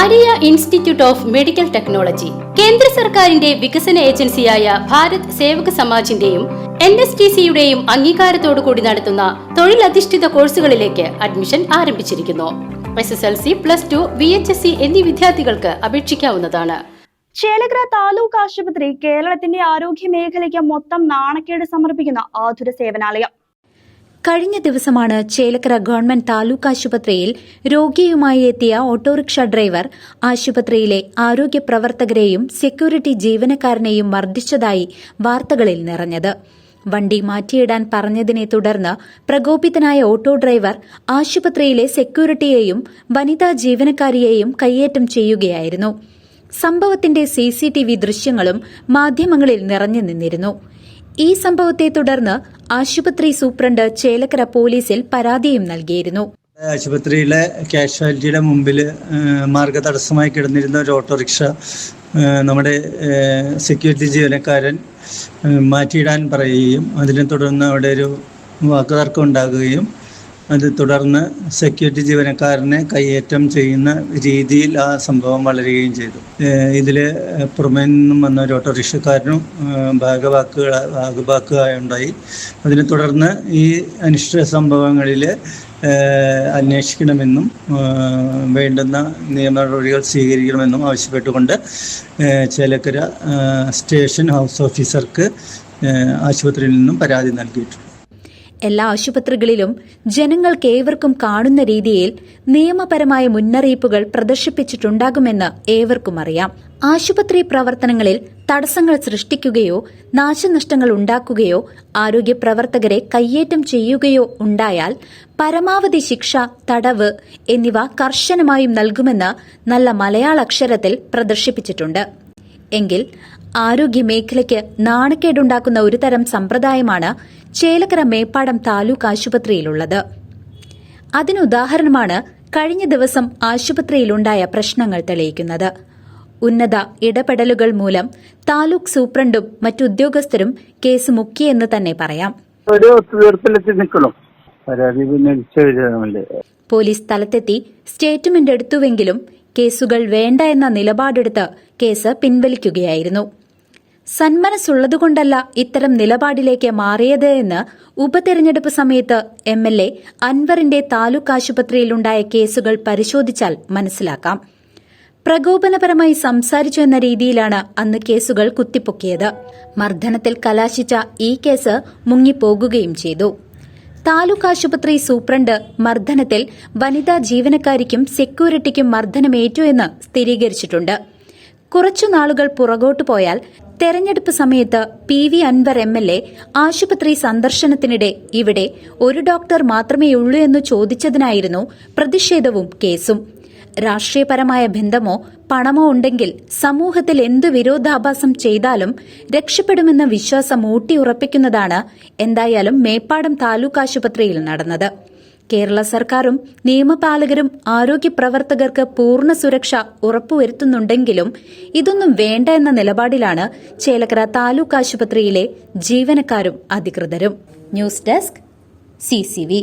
Maria institute of medical technology. കേന്ദ്ര സർക്കാരിന്റെ വികസന ഏജൻസിയായ ഭാരത് സേവക സമാജിന്റെയും എൻ എസ് ടി സിയുടെയും അംഗീകാരത്തോടു കൂടി നടത്തുന്ന തൊഴിലധിഷ്ഠിത കോഴ്സുകളിലേക്ക് അഡ്മിഷൻ ആരംഭിച്ചിരിക്കുന്നു. S S L C plus two V H S C എന്നീ വിദ്യാർത്ഥികൾക്ക് അപേക്ഷിക്കാവുന്നതാണ്. ചേലഗ്ര താലൂക്ക് ആശുപത്രി കേരളത്തിന്റെ ആരോഗ്യ മേഖലയ്ക്ക് മൊത്തം നാണക്കേട് സമർപ്പിക്കുന്ന ആതുര സേവനാലയം. കഴിഞ്ഞ ദിവസമാണ് ചേലക്കര ഗവൺമെന്റ് താലൂക്ക് ആശുപത്രിയിൽ രോഗിയുമായി എത്തിയ ഓട്ടോറിക്ഷ ഡ്രൈവർ ആശുപത്രിയിലെ ആരോഗ്യ പ്രവർത്തകരെയും സെക്യൂരിറ്റി ജീവനക്കാരനെയും മർദ്ദിച്ചതായി വാർത്തകളിൽ നിറഞ്ഞത്. വണ്ടി മാറ്റിയിടാൻ പറഞ്ഞതിനെ തുടർന്ന് പ്രകോപിതനായ ഓട്ടോ ഡ്രൈവർ ആശുപത്രിയിലെ സെക്യൂരിറ്റിയെയും വനിതാ ജീവനക്കാരിയെയും കൈയേറ്റം ചെയ്യുകയായിരുന്നു. സംഭവത്തിന്റെ സിസിടിവി ദൃശ്യങ്ങളും മാധ്യമങ്ങളിൽ നിറഞ്ഞു നിന്നിരുന്നു. ഈ സംഭവത്തെ തുടർന്ന് ആശുപത്രി സൂപ്രണ്ട് ചേലക്കര പോലീസിൽ പരാതിയും നൽകിയിരുന്നു. ആശുപത്രിയിലെ കാഷ്വാലിറ്റിയുടെ മുമ്പിൽ മാർഗ തടസ്സമായി കിടന്നിരുന്ന ഒരു ഓട്ടോറിക്ഷ നമ്മുടെ സെക്യൂരിറ്റി ജീവനക്കാരൻ മാറ്റിയിടാൻ പറയുകയും അതിനെ തുടർന്ന് അവിടെ ഒരു വാക്കുതർക്കം ഉണ്ടാകുകയും അത് തുടർന്ന് സെക്യൂരിറ്റി ജീവനക്കാരനെ കൈയേറ്റം ചെയ്യുന്ന രീതിയിൽ ആ സംഭവം വളരുകയും ചെയ്തു. ഇതിൽ പുറമേ നിന്നും വന്ന ഒരു ഓട്ടോറിക്ഷക്കാരനും ഭാഗവാക്കുക ഭാഗവാക്കുകയുണ്ടായി അതിനെ തുടർന്ന് ഈ അനിഷ്ട സംഭവങ്ങളിൽ അന്വേഷിക്കണമെന്നും വേണ്ടുന്ന നിയമ നടപടികൾ സ്വീകരിക്കണമെന്നും ആവശ്യപ്പെട്ടുകൊണ്ട് ചേലക്കര സ്റ്റേഷൻ ഹൗസ് ഓഫീസർക്ക് ആശുപത്രിയിൽ നിന്നും പരാതി നൽകിയിട്ടുണ്ട്. എല്ലാ ആശുപത്രികളിലും ജനങ്ങൾക്ക് ഏവർക്കും കാണുന്ന രീതിയിൽ നിയമപരമായ മുന്നറിയിപ്പുകൾ പ്രദർശിപ്പിച്ചിട്ടുണ്ടാകുമെന്ന് ഏവർക്കും അറിയാം. ആശുപത്രി പ്രവർത്തനങ്ങളിൽ തടസ്സങ്ങൾ സൃഷ്ടിക്കുകയോ നാശനഷ്ടങ്ങൾ ഉണ്ടാക്കുകയോ ആരോഗ്യ പ്രവർത്തകരെ കയ്യേറ്റം ചെയ്യുകയോ ഉണ്ടായാൽ പരമാവധി ശിക്ഷ തടവ് എന്നിവ കർശനമായും നൽകുമെന്ന് നല്ല മലയാള അക്ഷരത്തിൽ പ്രദർശിപ്പിച്ചിട്ടുണ്ട്. എങ്കിൽ ആരോഗ്യ മേഖലയ്ക്ക് നാണക്കേടുണ്ടാക്കുന്ന ഒരുതരം സമ്പ്രദായമാണ് ചേലക്കര മേപ്പാടം താലൂക്ക് ആശുപത്രിയിലുള്ളത്. അതിനുദാഹരണമാണ് കഴിഞ്ഞ ദിവസം ആശുപത്രിയിലുണ്ടായ പ്രശ്നങ്ങൾ തെളിയിക്കുന്നത്. ഉന്നത ഇടപെടലുകൾ മൂലം താലൂക്ക് സൂപ്രണ്ടും മറ്റുദ്യോഗസ്ഥരും കേസ് മുക്കിയെന്ന് തന്നെ പറയാം. ഒരു ഒത്തുതീർപ്പിലെത്തി നിൽക്കണം. പരാതി പിന്നെ എഴുതാമല്ലേ പോലീസ് സ്ഥലത്തെത്തി സ്റ്റേറ്റ്മെന്റ് എടുത്തുവെങ്കിലും കേസുകൾ വേണ്ട എന്ന നിലപാടെടുത്ത് കേസ് പിൻവലിക്കുകയായിരുന്നു. സന്മനസ്സുള്ളതുകൊണ്ടല്ല ഇത്തരം നിലപാടിലേക്ക് മാറിയത് എന്ന് ഉപതെരഞ്ഞെടുപ്പ് സമയത്ത് എം എൽ എ അൻവറിന്റെ താലൂക്ക് ആശുപത്രിയിലുണ്ടായ കേസുകൾ പരിശോധിച്ചാൽ മനസ്സിലാക്കാം. പ്രകോപനപരമായി സംസാരിച്ചു എന്ന രീതിയിലാണ് അന്ന് കേസുകൾ കുത്തിപ്പൊക്കിയത്. മർദ്ദനത്തിൽ കലാശിച്ച ഈ കേസ് മുങ്ങിപ്പോകുകയും ചെയ്തു. താലൂക്ക് ആശുപത്രി സൂപ്രണ്ട് മർദ്ദനത്തിൽ വനിതാ ജീവനക്കാരിക്കും സെക്യൂരിറ്റിക്കും മർദ്ദനമേറ്റു എന്ന് സ്ഥിരീകരിച്ചിട്ടുണ്ട്. കുറച്ചു നാളുകൾ പുറകോട്ടു പോയാൽ തെരഞ്ഞെടുപ്പ് സമയത്ത് P V Anvar M L A ആശുപത്രി സന്ദർശനത്തിനിടെ ഇവിടെ ഒരു ഡോക്ടർ മാത്രമേയുള്ളൂ എന്ന് ചോദിച്ചതിനായിരുന്നു പ്രതിഷേധവും കേസും. രാഷ്ട്രീയപരമായ ബന്ധമോ പണമോ ഉണ്ടെങ്കിൽ സമൂഹത്തിൽ എന്തു വിരോധാഭാസം ചെയ്താലും രക്ഷപ്പെടുമെന്ന വിശ്വാസം ഊട്ടിയുറപ്പിക്കുന്നതാണ് എന്തായാലും മേപ്പാടം താലൂക്ക് ആശുപത്രിയിൽ നടന്നത്. കേരള സർക്കാരും നിയമപാലകരും ആരോഗ്യ പ്രവർത്തകർക്ക് പൂർണ സുരക്ഷ ഉറപ്പുവരുത്തുന്നുണ്ടെങ്കിലും ഇതൊന്നും വേണ്ട എന്ന നിലപാടിലാണ് ചേലക്കര താലൂക്ക് ആശുപത്രിയിലെ ജീവനക്കാരും അധികൃതരും. News desk CCV